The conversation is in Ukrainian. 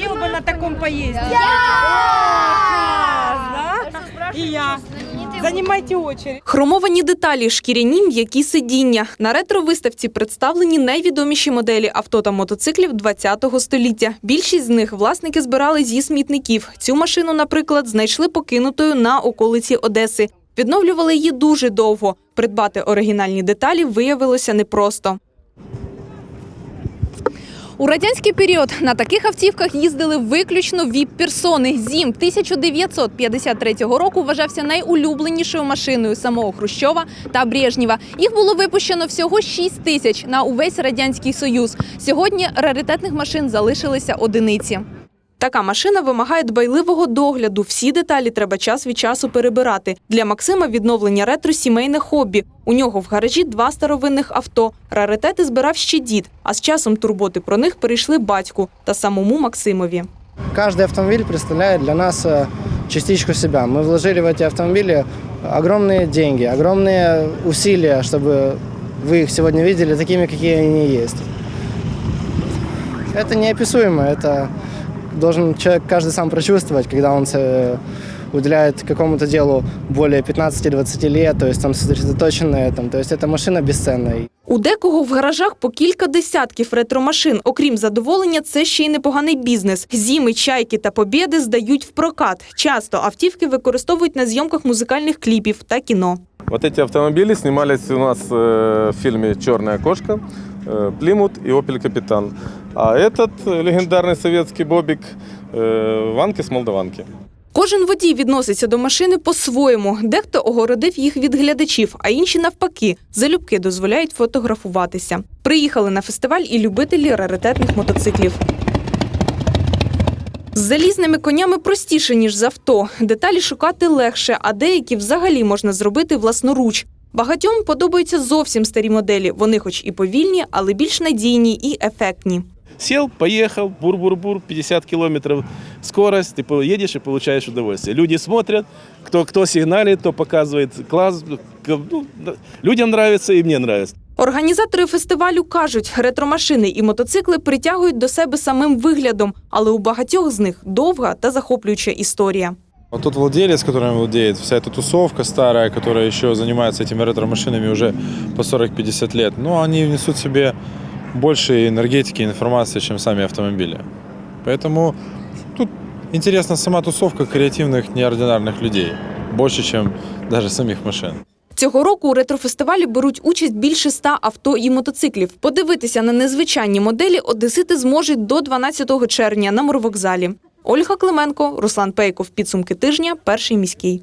хотел бы на таком поездить? Да? И я. Занимайте очередь. Хромовані деталі, шкіряні м'які сидіння. На ретро-виставці представлені найвідоміші моделі авто та мотоциклів ХХ століття. Більшість з них власники збирали зі смітників. Цю машину, наприклад, знайшли покинутою на околиці Одеси. Відновлювали її дуже довго. Придбати оригінальні деталі виявилося непросто. У радянський період на таких автівках їздили виключно віп-персони. Зім 1953 року вважався найулюбленішою машиною самого Хрущова та Брежнєва. Їх було випущено всього 6 тисяч на увесь радянський союз. Сьогодні раритетних машин залишилися одиниці. Така машина вимагає дбайливого догляду. Всі деталі треба час від часу перебирати. Для Максима відновлення ретро сімейне хобі. У нього в гаражі два старовинних авто. Раритети збирав ще дід, а з часом турботи про них перейшли батьку та самому Максимові. Каждый автомобиль представляет для нас э, частичку себя. Мы вложили в эти автомобили огромные деньги, огромные усилия, чтобы вы их сегодня видели такими, какие они есть. Это неописуемо, это должен человек каждый сам прочувствовать, когда он э, уделяет какому-то делу более 15-20 лет, то есть он сосредоточен на этом. То есть эта машина бесценная. У декого в гаражах по кілька десятків ретромашин. Окрім задоволення, це ще й непоганий бізнес. Зіми, чайки та побєди здають в прокат. Часто автівки використовують на зйомках музикальних кліпів та кіно. Вот эти автомобили снимались у нас э, в фильме «Черная кошка», э, «Плимут» и «Опель Капитан». А этот э, легендарный советский бобик э, «Ванки с Молдаванки». Кожен водій відноситься до машини по-своєму. Дехто огородив їх від глядачів, а інші навпаки залюбки дозволяють фотографуватися. Приїхали на фестиваль і любителі раритетних мотоциклів. З залізними конями простіше, ніж з авто. Деталі шукати легше, а деякі взагалі можна зробити власноруч. Багатьом подобаються зовсім старі моделі. Вони, хоч і повільні, але більш надійні і ефектні. Сел, поехал, бур-бур-бур, 50 километров скорость, ты по- едешь и получаешь удовольствие. Люди смотрят, кто, кто сигналит, кто показывает класс. ну, людям нравится и мне нравится. Організатори фестивалю кажуть, ретромашини і мотоцикли притягують до себе самим виглядом, але у багатьох з них довга та захоплююча історія. Вот тот владелец, которым владеет, вся эта тусовка старая, которая еще занимается этими ретро-машинами уже по 40-50 лет, ну, они несут в себе больше энергетики и информации, чем сами автомобили. Поэтому тут интересна сама тусовка креативных, неординарных людей. Больше, чем даже самих машин. Цього року у ретрофестивалі беруть участь більше ста авто і мотоциклів. Подивитися на незвичайні моделі одесити зможуть до 12 червня на морвокзалі. Ольга Клименко, Руслан Пейков. Підсумки тижня. Перший міський.